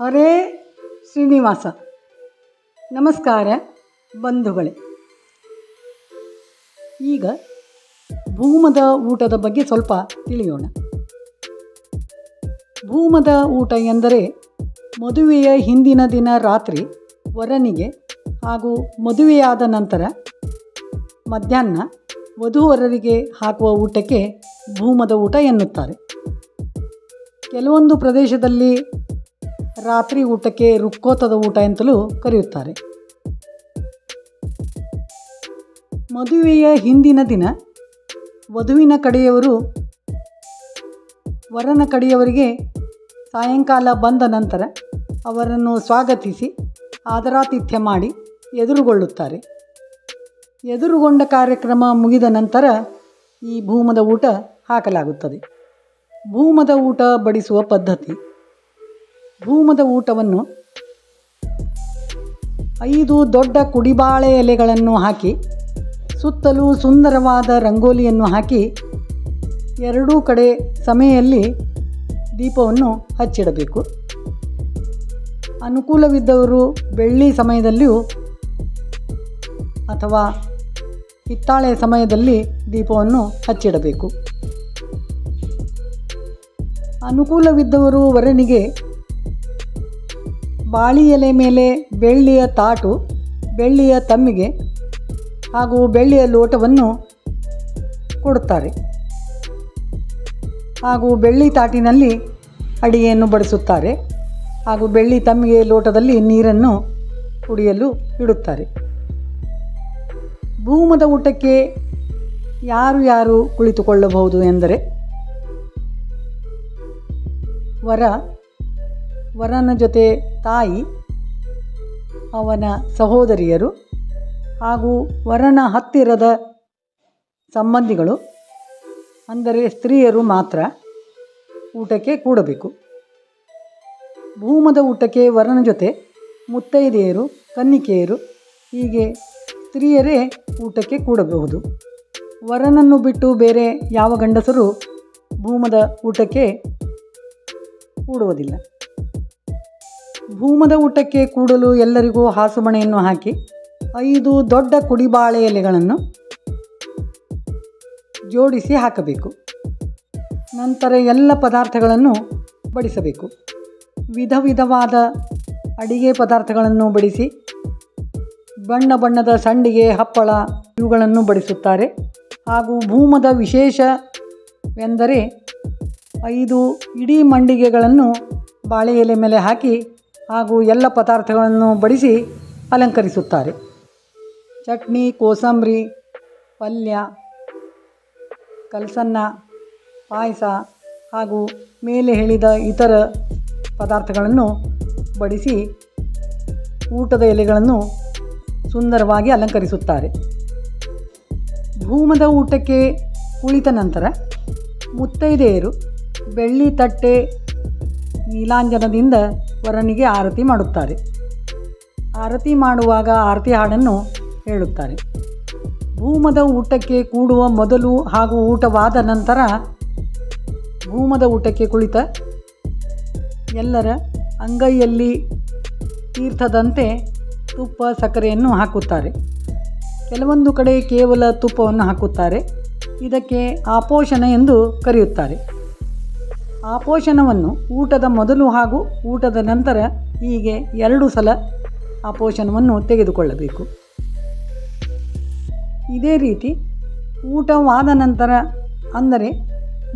ಹರೇ ಶ್ರೀನಿವಾಸ. ನಮಸ್ಕಾರ ಬಂಧುಗಳೇ. ಈಗ ಭೂಮದ ಊಟದ ಬಗ್ಗೆ ಸ್ವಲ್ಪ ತಿಳಿಯೋಣ. ಭೂಮದ ಊಟ ಎಂದರೆ ಮದುವೆಯ ಹಿಂದಿನ ದಿನ ರಾತ್ರಿ ವರನಿಗೆ ಹಾಗೂ ಮದುವೆಯಾದ ನಂತರ ಮಧ್ಯಾಹ್ನ ವಧುವರರಿಗೆ ಹಾಕುವ ಊಟಕ್ಕೆ ಭೂಮದ ಊಟ ಎನ್ನುತ್ತಾರೆ. ಕೆಲವೊಂದು ಪ್ರದೇಶದಲ್ಲಿ ರಾತ್ರಿ ಊಟಕ್ಕೆ ರುಕ್ಕೋತದ ಊಟ ಅಂತಲೂ ಕರೆಯುತ್ತಾರೆ. ಮದುವೆಯ ಹಿಂದಿನ ದಿನ ವಧುವಿನ ಕಡೆಯವರು ವರನ ಕಡೆಯವರಿಗೆ ಸಾಯಂಕಾಲ ಬಂದ ನಂತರ ಅವರನ್ನು ಸ್ವಾಗತಿಸಿ ಆದರಾತಿಥ್ಯ ಮಾಡಿ ಎದುರುಗೊಳ್ಳುತ್ತಾರೆ. ಎದುರುಗೊಂಡ ಕಾರ್ಯಕ್ರಮ ಮುಗಿದ ನಂತರ ಈ ಭೂಮದ ಊಟ ಹಾಕಲಾಗುತ್ತದೆ. ಭೂಮದ ಊಟ ಬಡಿಸುವ ಪದ್ಧತಿ. ಭೂಮದ ಊಟವನ್ನು ಐದು ದೊಡ್ಡ ಕುಡಿಬಾಳೆ ಎಲೆಗಳನ್ನು ಹಾಕಿ, ಸುತ್ತಲೂ ಸುಂದರವಾದ ರಂಗೋಲಿಯನ್ನು ಹಾಕಿ, ಎರಡೂ ಕಡೆ ಸಮಯಲ್ಲಿ ದೀಪವನ್ನು ಹಚ್ಚಿಡಬೇಕು. ಅನುಕೂಲವಿದ್ದವರು ಬೆಳ್ಳಿ ಸಮಯದಲ್ಲಿಯೂ ಅಥವಾ ಹಿತ್ತಾಳೆ ಸಮಯದಲ್ಲಿ ದೀಪವನ್ನು ಹಚ್ಚಿಡಬೇಕು. ಅನುಕೂಲವಿದ್ದವರು ವರನಿಗೆ ಬಾಳಿ ಎಲೆ ಮೇಲೆ ಬೆಳ್ಳಿಯ ತಾಟು, ಬೆಳ್ಳಿಯ ತಮ್ಮಿಗೆ ಹಾಗೂ ಬೆಳ್ಳಿಯ ಲೋಟವನ್ನು ಕೊಡುತ್ತಾರೆ. ಹಾಗೂ ಬೆಳ್ಳಿ ತಾಟಿನಲ್ಲಿ ಅಡಿಗೆಯನ್ನು ಬಡಿಸುತ್ತಾರೆ ಹಾಗೂ ಬೆಳ್ಳಿ ತಮ್ಮಿಗೆ ಲೋಟದಲ್ಲಿ ನೀರನ್ನು ಕುಡಿಯಲು ಇಡುತ್ತಾರೆ. ಭೂಮದ ಊಟಕ್ಕೆ ಯಾರು ಯಾರು ಕುಳಿತುಕೊಳ್ಳಬಹುದು ಎಂದರೆ, ವರ ವರನ ಜೊತೆ ತಾಯಿ, ಅವನ ಸಹೋದರಿಯರು ಹಾಗೂ ವರನ ಹತ್ತಿರದ ಸಂಬಂಧಿಗಳು, ಅಂದರೆ ಸ್ತ್ರೀಯರು ಮಾತ್ರ ಊಟಕ್ಕೆ ಕೂಡಬೇಕು. ಭೂಮದ ಊಟಕ್ಕೆ ವರನ ಜೊತೆ ಮುತ್ತೈದೆಯರು, ಕನ್ನಿಕೆಯರು, ಹೀಗೆ ಸ್ತ್ರೀಯರೇ ಊಟಕ್ಕೆ ಕೂಡಬಹುದು. ವರನನ್ನು ಬಿಟ್ಟು ಬೇರೆ ಯಾವ ಗಂಡಸರು ಭೂಮದ ಊಟಕ್ಕೆ ಕೂಡುವುದಿಲ್ಲ. ಭೂಮದ ಊಟಕ್ಕೆ ಕೂಡಲು ಎಲ್ಲರಿಗೂ ಹಾಸುಮಣೆಯನ್ನು ಹಾಕಿ ಐದು ದೊಡ್ಡ ಕುಡಿಬಾಳೆ ಎಲೆಗಳನ್ನು ಜೋಡಿಸಿ ಹಾಕಬೇಕು. ನಂತರ ಎಲ್ಲ ಪದಾರ್ಥಗಳನ್ನು ಬಡಿಸಬೇಕು. ವಿಧ ವಿಧವಾದ ಅಡಿಗೆ ಪದಾರ್ಥಗಳನ್ನು ಬಡಿಸಿ ಬಣ್ಣ ಬಣ್ಣದ ಸಂಡಿಗೆ, ಹಪ್ಪಳ ಇವುಗಳನ್ನು ಬಡಿಸುತ್ತಾರೆ. ಹಾಗೂ ಭೂಮದ ವಿಶೇಷವೆಂದರೆ ಐದು ಇಡೀ ಮಂಡಿಗೆಗಳನ್ನು ಬಾಳೆ ಎಲೆ ಮೇಲೆ ಹಾಕಿ ಹಾಗೂ ಎಲ್ಲ ಪದಾರ್ಥಗಳನ್ನು ಬಡಿಸಿ ಅಲಂಕರಿಸುತ್ತಾರೆ. ಚಟ್ನಿ, ಕೋಸಂಬರಿ, ಪಲ್ಯ, ಕಲ್ಸನ್ನ, ಪಾಯಸ ಹಾಗೂ ಮೇಲೆ ಹೇಳಿದ ಇತರ ಪದಾರ್ಥಗಳನ್ನು ಬಡಿಸಿ ಊಟದ ಎಲೆಗಳನ್ನು ಸುಂದರವಾಗಿ ಅಲಂಕರಿಸುತ್ತಾರೆ. ಭೂಮದ ಊಟಕ್ಕೆ ಕುಳಿತ ನಂತರ ಮುತ್ತೈದೆಯರು ಬೆಳ್ಳಿ ತಟ್ಟೆ ನೀಲಾಂಜನದಿಂದ ವರನಿಗೆ ಆರತಿ ಮಾಡುತ್ತಾರೆ. ಆರತಿ ಮಾಡುವಾಗ ಆರತಿ ಹಾಡನ್ನು ಹೇಳುತ್ತಾರೆ. ಭೂಮದ ಊಟಕ್ಕೆ ಕೂಡುವ ಮೊದಲು ಹಾಗೂ ಊಟವಾದ ನಂತರ ಭೂಮದ ಊಟಕ್ಕೆ ಕುಳಿತ ಎಲ್ಲರ ಅಂಗೈಯಲ್ಲಿ ತೀರ್ಥದಂತೆ ತುಪ್ಪ, ಸಕ್ಕರೆಯನ್ನು ಹಾಕುತ್ತಾರೆ. ಕೆಲವೊಂದು ಕಡೆ ಕೇವಲ ತುಪ್ಪವನ್ನು ಹಾಕುತ್ತಾರೆ. ಇದಕ್ಕೆ ಆಪೋಷಣ ಎಂದು ಕರೆಯುತ್ತಾರೆ. ಆಪೋಷಣವನ್ನು ಊಟದ ಮೊದಲು ಹಾಗೂ ಊಟದ ನಂತರ ಹೀಗೆ ಎರಡು ಸಲ ಆಪೋಷಣವನ್ನು ತೆಗೆದುಕೊಳ್ಳಬೇಕು. ಇದೇ ರೀತಿ ಊಟವಾದ ನಂತರ, ಅಂದರೆ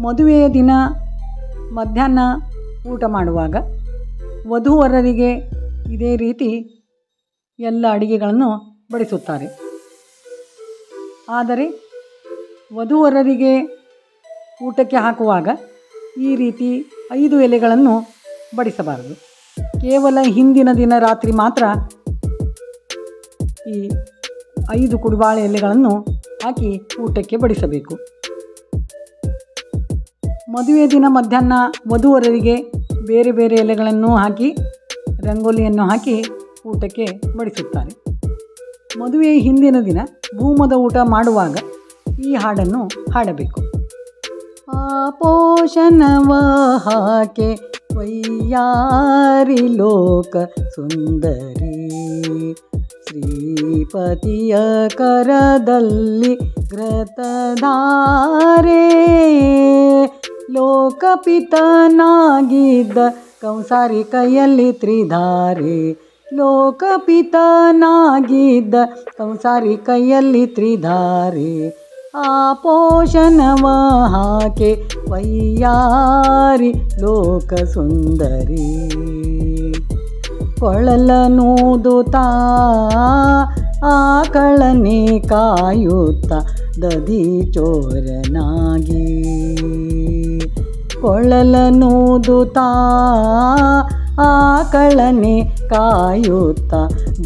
ಮದುವೆಯ ದಿನ ಮಧ್ಯಾಹ್ನ ಊಟ ಮಾಡುವಾಗ ವಧುವರರಿಗೆ ಇದೇ ರೀತಿ ಎಲ್ಲ ಅಡಿಗೆಗಳನ್ನು ಬಡಿಸುತ್ತಾರೆ. ಆದರೆ ವಧುವರರಿಗೆ ಊಟಕ್ಕೆ ಹಾಕುವಾಗ ಈ ರೀತಿ ಐದು ಎಲೆಗಳನ್ನು ಬಡಿಸಬಾರದು. ಕೇವಲ ಹಿಂದಿನ ದಿನ ರಾತ್ರಿ ಮಾತ್ರ ಈ ಐದು ಕುಡುಬಾಳೆ ಎಲೆಗಳನ್ನು ಹಾಕಿ ಊಟಕ್ಕೆ ಬಡಿಸಬೇಕು. ಮದುವೆ ದಿನ ಮಧ್ಯಾಹ್ನ ವಧುವರರಿಗೆ ಬೇರೆ ಬೇರೆ ಎಲೆಗಳನ್ನು ಹಾಕಿ, ರಂಗೋಲಿಯನ್ನು ಹಾಕಿ ಊಟಕ್ಕೆ ಬಡಿಸುತ್ತಾರೆ. ಮದುವೆ ಹಿಂದಿನ ದಿನ ಭೂಮದ ಊಟ ಮಾಡುವಾಗ ಈ ಹಾಡನ್ನು ಹಾಡಬೇಕು. ಆಪೋಷಣವ ಹಾಕೆ ವೈಯಾರಿ ಲೋಕ ಸುಂದರಿ. ಶ್ರೀಪತಿಯ ಕರದಲ್ಲಿ ಘೃತಧಾರೆ ಲೋಕಪಿತನಾಗಿದ್ದ ಕಂಸಾರಿ ಕೈಯಲ್ಲಿ ತ್ರಿಧಾರೆ. ಲೋಕಪಿತನಾಗಿದ್ದ ಕಂಸಾರಿ ಕೈಯಲ್ಲಿ ತ್ರಿಧಾರೆ. ಆ ಪೋಷಣವ ಹಾಕೆ ವೈಯಾರಿ ಲೋಕ ಸುಂದರಿ. ಕೊಳಲನೂದುತ್ತಾ ಆಕಳನೆ ಕಾಯುತ್ತ ದದಿ ಚೋರನಾಗಿ. ಕೊಳಲನೂದುತ್ತಾ ಆಕಳನೆ ಕಾಯುತ್ತ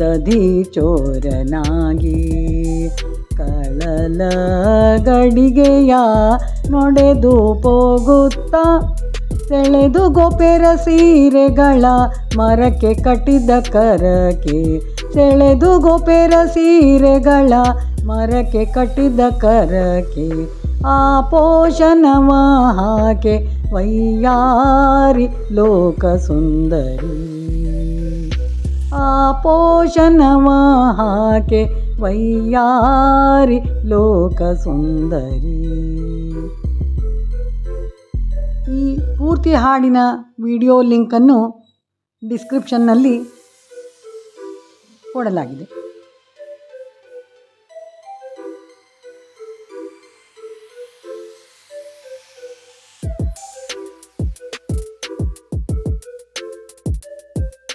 ದದಿ ಚೋರನಾಗಿ. ಕಳಲ ಗಡಿಗೆಯ ನೊಡೆದು ಹೋಗುತ್ತ ಸೆಳೆದು ಗೋಪೆರ ಸೀರೆಗಳ ಮರಕ್ಕೆ ಕಟ್ಟಿದ ಕರಕೆ. ಸೆಳೆದು ಗೋಪೆರ ಸೀರೆಗಳ ಮರಕ್ಕೆ ಕಟ್ಟಿದ ಕರಕೆ. ಆ ಪೋಷಣವ ಹಾಕೆ ವೈಯಾರಿ ಲೋಕ ಸುಂದರಿ ಆ ಪೋಷಣವ ಹಾಕೆ ವೈಯಾರಿ ಲೋಕ ಸುಂದರಿ. ಈ ಪೂರ್ತಿ ಹಾಡಿನ ವಿಡಿಯೋ ಲಿಂಕನ್ನು ಡಿಸ್ಕ್ರಿಪ್ಷನ್ನಲ್ಲಿ ಕೊಡಲಾಗಿದೆ.